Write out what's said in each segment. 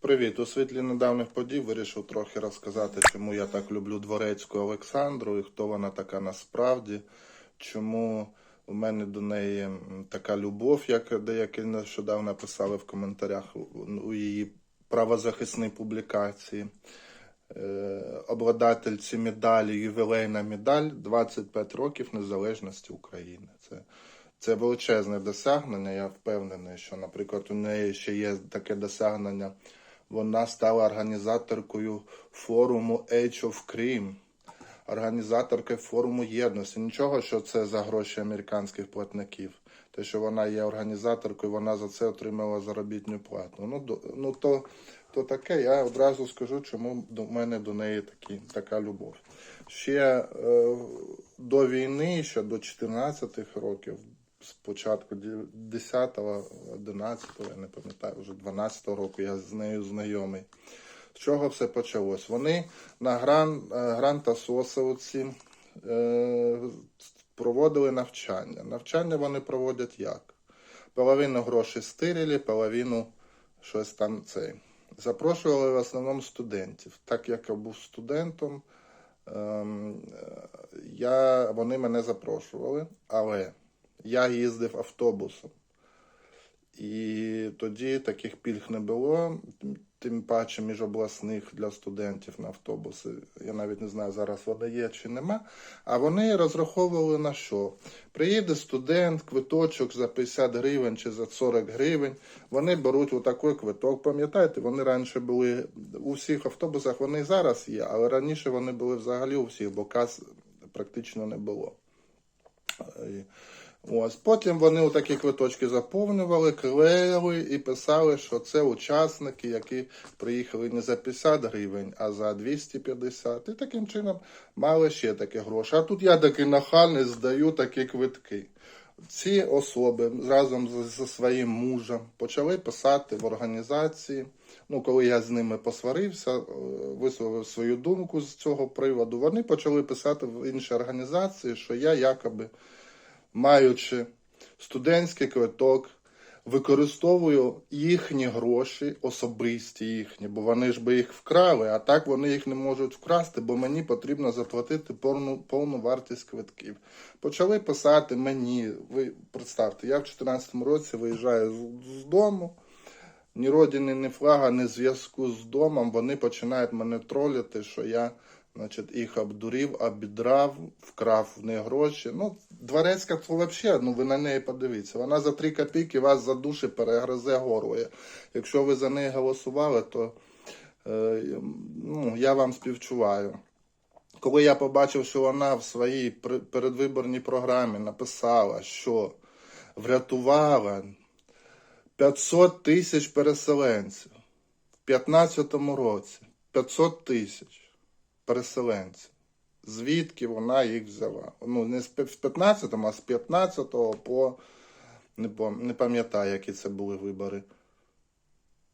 Привіт! У світлі недавніх подій вирішив трохи розказати, чому я так люблю дворецьку Олександру і хто вона така насправді, чому у мене до неї така любов, як деякі нещодавно писали в коментарях у- її правозахисній публікації. Е, Обладательці медалі, ювілейна медаль 25 років незалежності України. Це це величезне досягнення. Я впевнений, що, наприклад, у неї ще є таке досягнення. Вона стала організаторкою форуму Age of Crime, організаторкою форуму єдності. Нічого, що це за гроші американських платників. Те, що вона є організаторкою, вона за це отримала заробітну плату. Ну, ну то, то таке, я одразу скажу, чому до мене до неї такі, така любов. Ще е, до війни, ще до 14 років, спочатку 10-го, 11-го, я не пам'ятаю, вже 12-го року я з нею знайомий. З чого все почалось? Вони на гран, е, гранта Сосовці е, проводили навчання. Навчання вони проводять як? Половину грошей стирили, половину щось там цей. Запрошували в основному студентів. Так як я був студентом, ем, е, я, вони мене запрошували, але я їздив автобусом. І тоді таких пільг не було, тим паче міжобласних для студентів на автобуси. Я навіть не знаю, зараз вони є чи нема. А вони розраховували на що? Приїде студент, квиточок за 50 гривень чи за 40 гривень. Вони беруть отакий квиток. Пам'ятаєте, вони раніше були у всіх автобусах, вони і зараз є, але раніше вони були взагалі у всіх, бо кас практично не було. Ось потім вони такі квиточки заповнювали, клеїли і писали, що це учасники, які приїхали не за 50 гривень, а за 250. І таким чином мали ще такі гроші. А тут я такий нахальний здаю такі квитки. Ці особи разом зі своїм мужем почали писати в організації. Ну, коли я з ними посварився, е, висловив свою думку з цього приводу, вони почали писати в інші організації, що я якоби маючи студентський квиток, використовую їхні гроші, особисті їхні, бо вони ж би їх вкрали, а так вони їх не можуть вкрасти, бо мені потрібно заплатити повну, повну вартість квитків. Почали писати мені, ви представте, я в 2014 році виїжджаю з, з дому. Ні родини, ні флага, ні зв'язку з домом. Вони починають мене тролити, що я значить, їх обдурив, обідрав, вкрав в них гроші. Ну, Дворецька це взагалі, ну ви на неї подивіться. Вона за 3 копійки вас за душі перегризе горло. Якщо ви за неї голосували, то е, ну, я вам співчуваю. Коли я побачив, що вона в своїй передвиборній програмі написала, що врятувала 500 тисяч переселенців в 2015 році. 500 тисяч переселенців. Звідки вона їх взяла? Ну, не з пі- 15-му, а з 15-го по не, пам'ятаю, які це були вибори.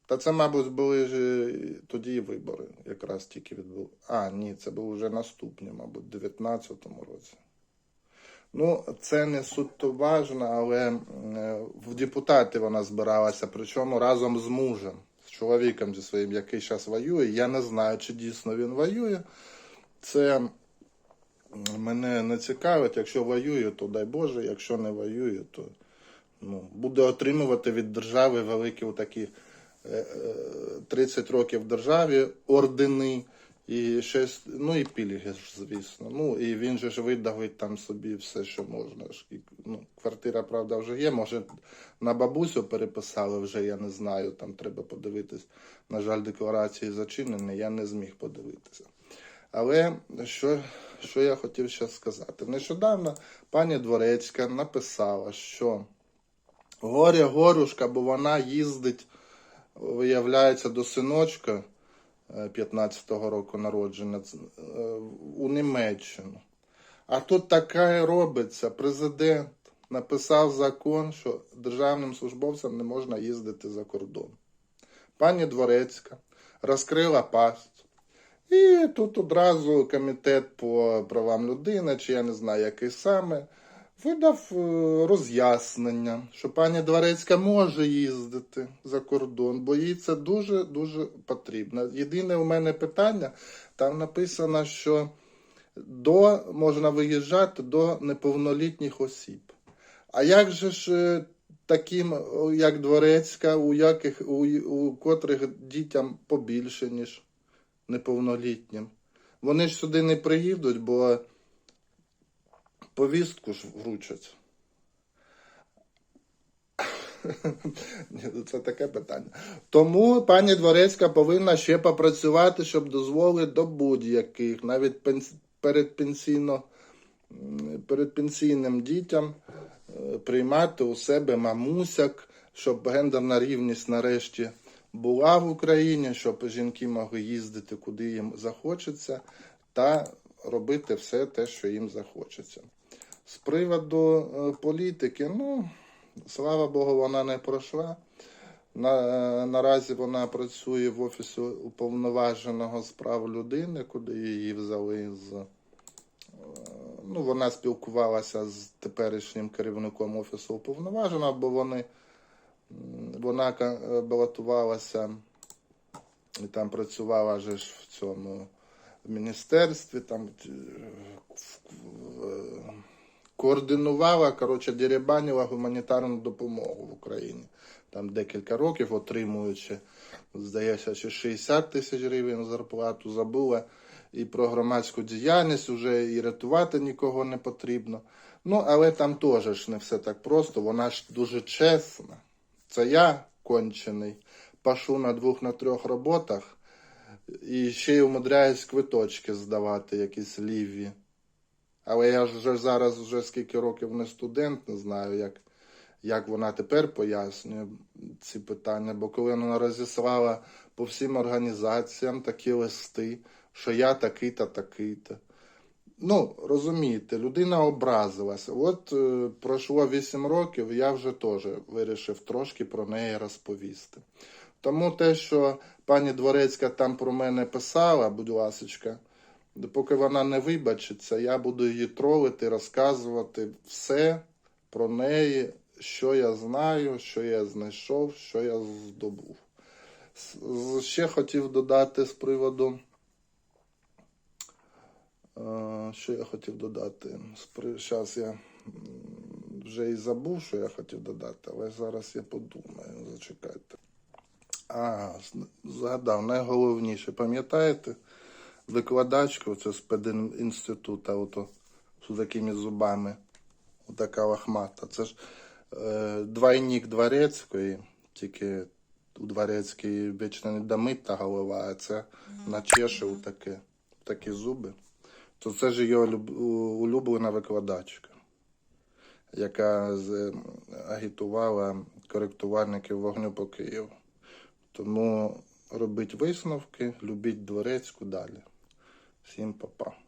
Та це, мабуть, були ж е, тоді вибори, якраз тільки відбули. А, ні, це були вже наступні, мабуть, в 19-му році. Ну, це не суто важно, але е, в депутати вона збиралася, причому разом з мужем, з чоловіком зі своїм, який зараз воює. Я не знаю, чи дійсно він воює. Це мене не цікавить. Якщо воює, то дай Боже, якщо не воює, то ну, буде отримувати від держави великі такі 30 років в державі, ордени. І щось, ну і пільги ж, звісно. Ну і він же ж видавить там собі все, що можна. Ну, квартира, правда, вже є. Може, на бабусю переписали вже, я не знаю. Там треба подивитись. На жаль, декларації зачинені, я не зміг подивитися. Але що, що я хотів ще сказати? Нещодавно пані Дворецька написала, що горе горюшка, бо вона їздить, виявляється, до синочка. 15-го року народження е, у Німеччину. А тут таке робиться. Президент написав закон, що державним службовцям не можна їздити за кордон. Пані Дворецька розкрила пасть. І тут одразу комітет по правам людини, чи я не знаю, який саме, видав е, роз'яснення, що пані Дворецька може їздити за кордон, бо їй це дуже-дуже потрібно. Єдине у мене питання, там написано, що до, можна виїжджати до неповнолітніх осіб. А як же ж е, таким, як Дворецька, у, яких, у, у котрих дітям побільше, ніж неповнолітнім? Вони ж сюди не приїдуть, бо повістку ж вручать. Це таке питання. Тому пані Дворецька повинна ще попрацювати, щоб дозволити до будь-яких, навіть передпенсійно, передпенсійним дітям е, приймати у себе мамусяк, щоб гендерна рівність нарешті була в Україні, щоб жінки могли їздити куди їм захочеться, та робити все те, що їм захочеться. З приводу е, політики, ну, слава Богу, вона не пройшла. На, наразі вона працює в офісі уповноваженого з прав людини, куди її взяли з. е, Ну, вона спілкувалася з теперішнім керівником офісу уповноваженого, бо вони, вона е, балотувалася і там працювала же ж в цьому в міністерстві, там е, е, координувала, коротше, деребанила гуманітарну допомогу в Україні. Там декілька років отримуючи, здається, чи 60 тисяч гривень зарплату, забула і про громадську діяльність, вже і рятувати нікого не потрібно. Ну, але там теж не все так просто, вона ж дуже чесна. Це я кончений, пашу на двох на трьох роботах і ще й умудряюсь квиточки здавати, якісь ліві. Але я ж вже зараз вже скільки років не студент, не знаю, як, як вона тепер пояснює ці питання. Бо коли вона розіслала по всім організаціям такі листи, що я такий-то, такий-то. Ну, розумієте, людина образилася. От е, пройшло 8 років, я вже теж вирішив трошки про неї розповісти. Тому те, що пані Дворецька там про мене писала, будь ласочка, поки вона не вибачиться, я буду її тролити, розказувати все про неї, що я знаю, що я знайшов, що я здобув. Ще хотів додати з приводу. Е, Що я хотів додати? Зараз я вже і забув, що я хотів додати, але зараз я подумаю, зачекайте. А, згадав, найголовніше, пам'ятаєте, викладачка оце з пединституту, ото з такими зубами, отака лохмата. Це ж е, двойник Дворецької, тільки у Дворецької вічно не домита голова, а це начеше таке, такі зуби. То це ж його улюблена викладачка, яка агітувала коректувальників вогню по Києву. Тому робіть висновки, любіть дворецьку далі. Всім па-па.